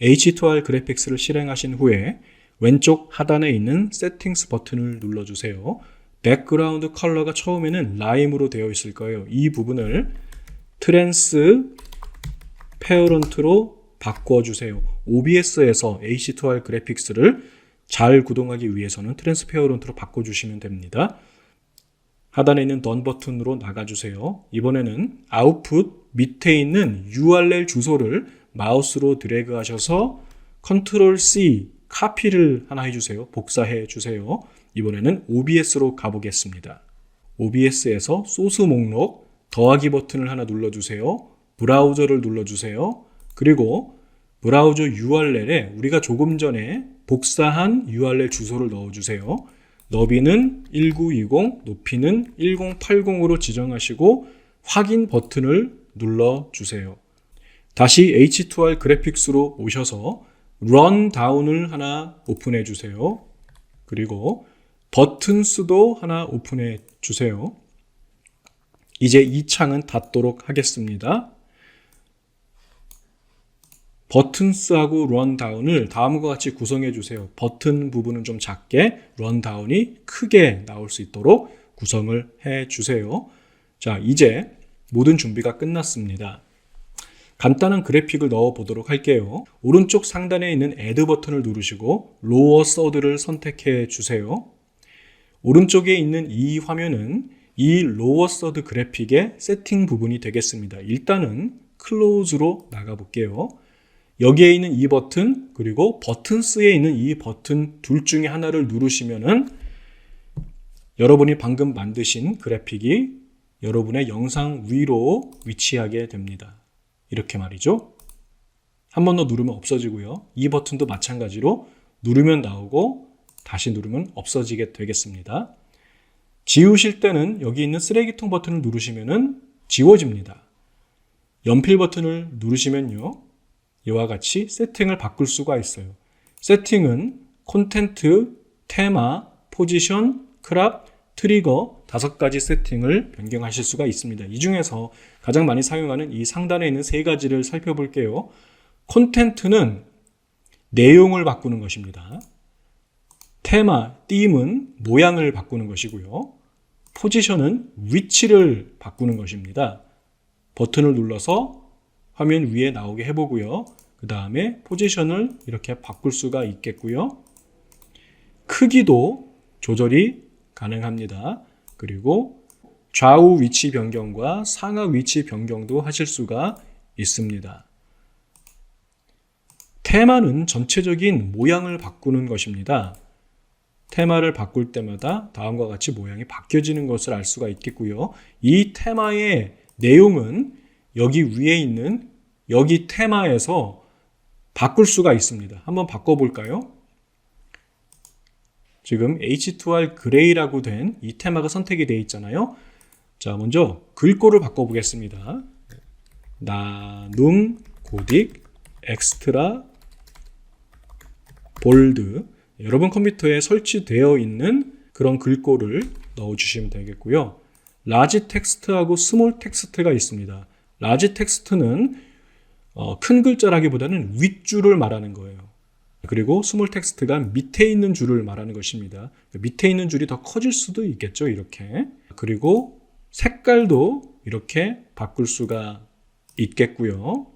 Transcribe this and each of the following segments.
H2R 그래픽스를 실행하신 후에 왼쪽 하단에 있는 세팅스 버튼을 눌러주세요. 백그라운드 컬러가 처음에는 라임으로 되어 있을 거예요. 이 부분을 트랜스 페어런트로 바꿔주세요. OBS에서 H2R 그래픽스를 잘 구동하기 위해서는 트랜스 페어런트로 바꿔주시면 됩니다. 하단에 있는 던 버튼으로 나가주세요. 이번에는 아웃풋 밑에 있는 URL 주소를 마우스로 드래그 하셔서 컨트롤 C 카피를 하나 해주세요. 복사해 주세요. 이번에는 OBS로 가보겠습니다. OBS에서 소스 목록 더하기 버튼을 하나 눌러주세요. 브라우저를 눌러주세요. 그리고 브라우저 URL에 우리가 조금 전에 복사한 URL 주소를 넣어주세요. 너비는 1920, 높이는 1080으로 지정하시고 확인 버튼을 눌러주세요. 다시 H2R 그래픽스로 오셔서 런 다운을 하나 오픈해 주세요. 그리고 버튼 수도 하나 오픈해 주세요. 이제 이 창은 닫도록 하겠습니다. 버튼스하고 런다운을 다음과 같이 구성해 주세요. 버튼 부분은 좀 작게, 런다운이 크게 나올 수 있도록 구성을 해 주세요. 자, 이제 모든 준비가 끝났습니다. 간단한 그래픽을 넣어 보도록 할게요. 오른쪽 상단에 있는 Add 버튼을 누르시고 로어 서드를 선택해 주세요. 오른쪽에 있는 이 화면은 이 로어 서드 그래픽의 세팅 부분이 되겠습니다. 일단은 클로즈로 나가 볼게요. 여기에 있는 이 버튼 그리고 버튼스에 있는 이 버튼 둘 중에 하나를 누르시면은 여러분이 방금 만드신 그래픽이 여러분의 영상 위로 위치하게 됩니다. 이렇게 말이죠. 한 번 더 누르면 없어지고요. 이 버튼도 마찬가지로 누르면 나오고 다시 누르면 없어지게 되겠습니다. 지우실 때는 여기 있는 쓰레기통 버튼을 누르시면은 지워집니다. 연필 버튼을 누르시면요. 이와 같이 세팅을 바꿀 수가 있어요. 세팅은 콘텐트, 테마, 포지션, 크랍, 트리거 다섯 가지 세팅을 변경하실 수가 있습니다. 이 중에서 가장 많이 사용하는 이 상단에 있는 세 가지를 살펴볼게요. 콘텐트는 내용을 바꾸는 것입니다. 테마, 띠임은 모양을 바꾸는 것이고요. 포지션은 위치를 바꾸는 것입니다. 버튼을 눌러서 화면 위에 나오게 해보고요. 그 다음에 포지션을 이렇게 바꿀 수가 있겠고요. 크기도 조절이 가능합니다. 그리고 좌우 위치 변경과 상하 위치 변경도 하실 수가 있습니다. 테마는 전체적인 모양을 바꾸는 것입니다. 테마를 바꿀 때마다 다음과 같이 모양이 바뀌어지는 것을 알 수가 있겠고요. 이 테마의 내용은 여기 위에 있는 여기 테마에서 바꿀 수가 있습니다. 한번 바꿔볼까요? 지금 H2R 그레이라고 된 이 테마가 선택이 되어 있잖아요. 자, 먼저 글꼴을 바꿔보겠습니다. 나눔, 고딕, 엑스트라, 볼드. 여러분 컴퓨터에 설치되어 있는 그런 글꼴을 넣어주시면 되겠고요. 라지 텍스트하고 스몰 텍스트가 있습니다. 라지 텍스트는 어, 큰 글자라기보다는 윗줄을 말하는 거예요. 그리고 스몰 텍스트가 밑에 있는 줄을 말하는 것입니다. 밑에 있는 줄이 더 커질 수도 있겠죠, 이렇게. 그리고 색깔도 이렇게 바꿀 수가 있겠고요.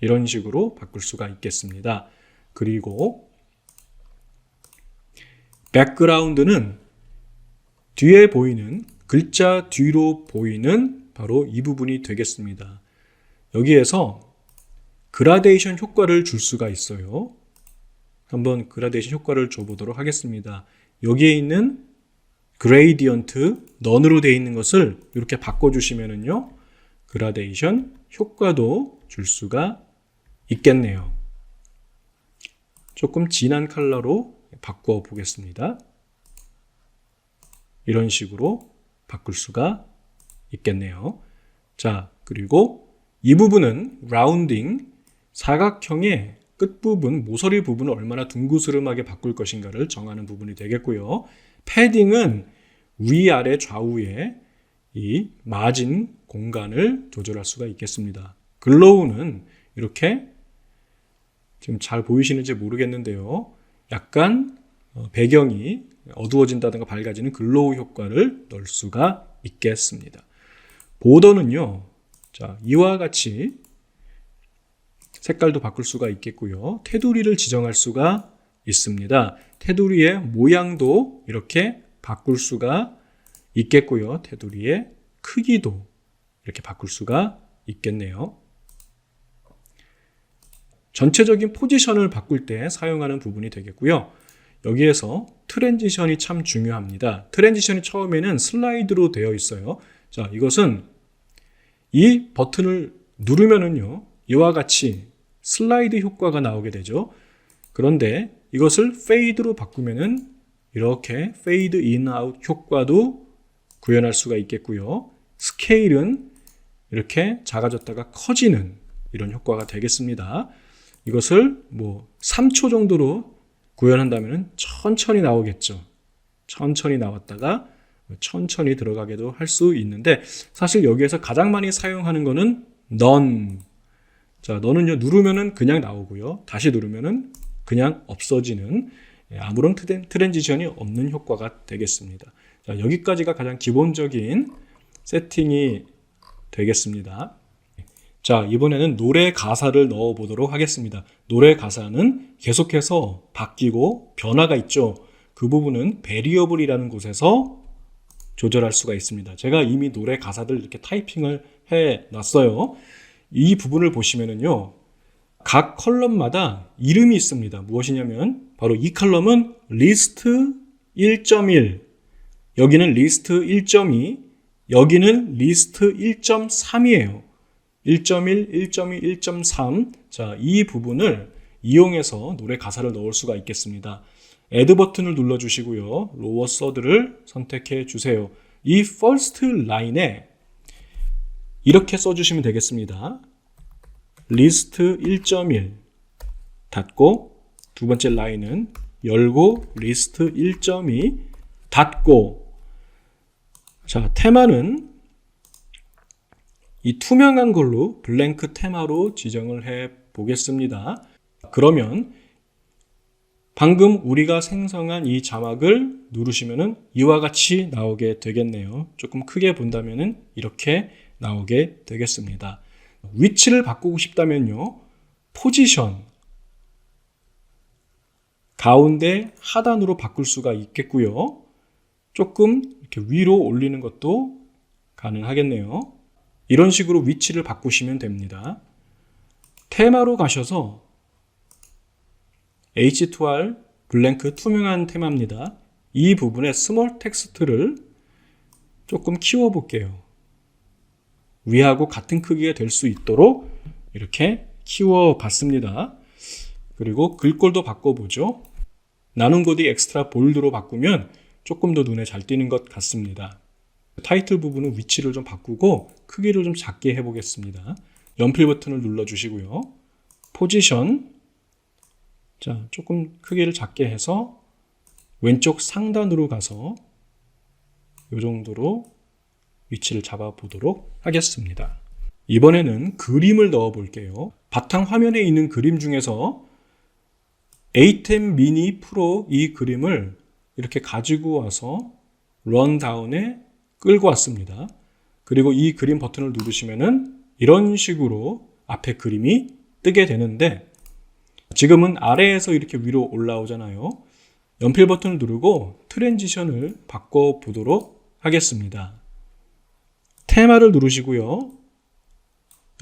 이런 식으로 바꿀 수가 있겠습니다. 그리고 백그라운드는 뒤에 보이는 글자 뒤로 보이는 바로 이 부분이 되겠습니다. 여기에서 그라데이션 효과를 줄 수가 있어요. 한번 그라데이션 효과를 줘보도록 하겠습니다. 여기에 있는 그레이디언트 넌으로 되어 있는 것을 이렇게 바꿔주시면은요. 그라데이션 효과도 줄 수가 있겠네요. 조금 진한 컬러로 바꿔 보겠습니다. 이런 식으로 바꿀 수가 있겠네요. 자, 그리고 이 부분은 라운딩, 사각형의 끝부분, 모서리 부분을 얼마나 둥그스름하게 바꿀 것인가를 정하는 부분이 되겠고요. 패딩은 위아래 좌우에 이 마진 공간을 조절할 수가 있겠습니다. 글로우는 이렇게 지금 잘 보이시는지 모르겠는데요. 약간 어, 배경이 어두워진다든가 밝아지는 글로우 효과를 넣을 수가 있겠습니다. 보더는요. 자, 이와 같이 색깔도 바꿀 수가 있겠고요. 테두리를 지정할 수가 있습니다. 테두리의 모양도 이렇게 바꿀 수가 있겠고요. 테두리의 크기도 이렇게 바꿀 수가 있겠네요. 전체적인 포지션을 바꿀 때 사용하는 부분이 되겠고요. 여기에서 트랜지션이 참 중요합니다. 트랜지션이 처음에는 슬라이드로 되어 있어요. 자, 이것은 이 버튼을 누르면은요, 이와 같이 슬라이드 효과가 나오게 되죠. 그런데 이것을 페이드로 바꾸면은 이렇게 페이드 인 아웃 효과도 구현할 수가 있겠고요. 스케일은 이렇게 작아졌다가 커지는 이런 효과가 되겠습니다. 이것을 뭐 3초 정도로 구현한다면 천천히 나오겠죠. 천천히 나왔다가 천천히 들어가게도 할 수 있는데 사실 여기에서 가장 많이 사용하는 거는 넌. 자, 너는요 누르면은 그냥 나오고요. 다시 누르면은 그냥 없어지는 예, 아무런 트랜, 트랜지션이 없는 효과가 되겠습니다. 자, 여기까지가 가장 기본적인 세팅이 되겠습니다. 자, 이번에는 노래 가사를 넣어 보도록 하겠습니다. 노래 가사는 계속해서 바뀌고 변화가 있죠. 그 부분은 베리어블이라는 곳에서 조절할 수가 있습니다. 제가 이미 노래 가사들 이렇게 타이핑을 해 놨어요. 이 부분을 보시면은요. 각 컬럼마다 이름이 있습니다. 무엇이냐면 바로 이 컬럼은 리스트 1.1 여기는 리스트 1.2 여기는 리스트 1.3이에요. 1.1, 1.2, 1.3. 자, 이 부분을 이용해서 노래 가사를 넣을 수가 있겠습니다. 애드 버튼을 눌러 주시고요. 로어 서드를 선택해 주세요. 이 first 라인에 이렇게 써 주시면 되겠습니다. 리스트 1.1 닫고 두 번째 라인은 열고 리스트 1.2 닫고 자, 테마는 이 투명한 걸로 블랭크 테마로 지정을 해 보겠습니다. 그러면 방금 우리가 생성한 이 자막을 누르시면은 이와 같이 나오게 되겠네요. 조금 크게 본다면은 이렇게 나오게 되겠습니다. 위치를 바꾸고 싶다면요. 포지션 가운데 하단으로 바꿀 수가 있겠고요. 조금 이렇게 위로 올리는 것도 가능하겠네요. 이런 식으로 위치를 바꾸시면 됩니다. 테마로 가셔서 H2R 블랭크 투명한 테마입니다. 이 부분에 스몰 텍스트를 조금 키워 볼게요. 위하고 같은 크기가 될 수 있도록 이렇게 키워 봤습니다. 그리고 글꼴도 바꿔보죠. 나눈 고디 엑스트라 볼드로 바꾸면 조금 더 눈에 잘 띄는 것 같습니다. 타이틀 부분은 위치를 좀 바꾸고 크기를 좀 작게 해보겠습니다. 연필 버튼을 눌러주시고요. 포지션 자 조금 크기를 작게 해서 왼쪽 상단으로 가서 이 정도로 위치를 잡아 보도록 하겠습니다. 이번에는 그림을 넣어 볼게요. 바탕 화면에 있는 그림 중에서 A10 미니 프로 이 그림을 이렇게 가지고 와서 런다운에 끌고 왔습니다. 그리고 이 그림 버튼을 누르시면은 이런 식으로 앞에 그림이 뜨게 되는데 지금은 아래에서 이렇게 위로 올라오잖아요. 연필 버튼을 누르고 트랜지션을 바꿔 보도록 하겠습니다. 테마를 누르시고요.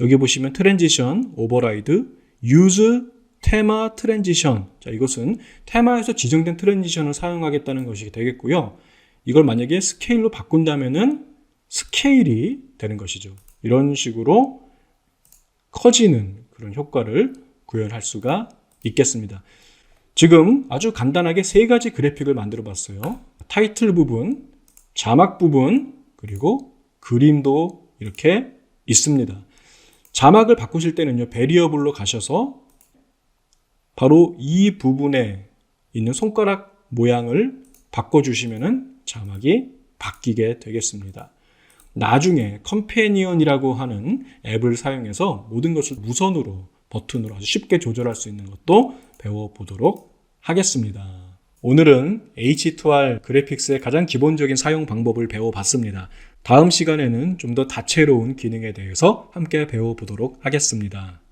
여기 보시면 트랜지션, 오버라이드, 유즈 테마 트랜지션. 자, 이것은 테마에서 지정된 트랜지션을 사용하겠다는 것이 되겠고요. 이걸 만약에 스케일로 바꾼다면은 스케일이 되는 것이죠. 이런 식으로 커지는 그런 효과를 구현할 수가 있겠습니다. 지금 아주 간단하게 세 가지 그래픽을 만들어 봤어요. 타이틀 부분, 자막 부분, 그리고 그림도 이렇게 있습니다. 자막을 바꾸실 때는요, 베리어블로 가셔서 바로 이 부분에 있는 손가락 모양을 바꿔주시면은 자막이 바뀌게 되겠습니다. 나중에 컴패니언이라고 하는 앱을 사용해서 모든 것을 무선으로 버튼으로 아주 쉽게 조절할 수 있는 것도 배워보도록 하겠습니다. 오늘은 H2R 그래픽스의 가장 기본적인 사용 방법을 배워봤습니다. 다음 시간에는 좀 더 다채로운 기능에 대해서 함께 배워보도록 하겠습니다.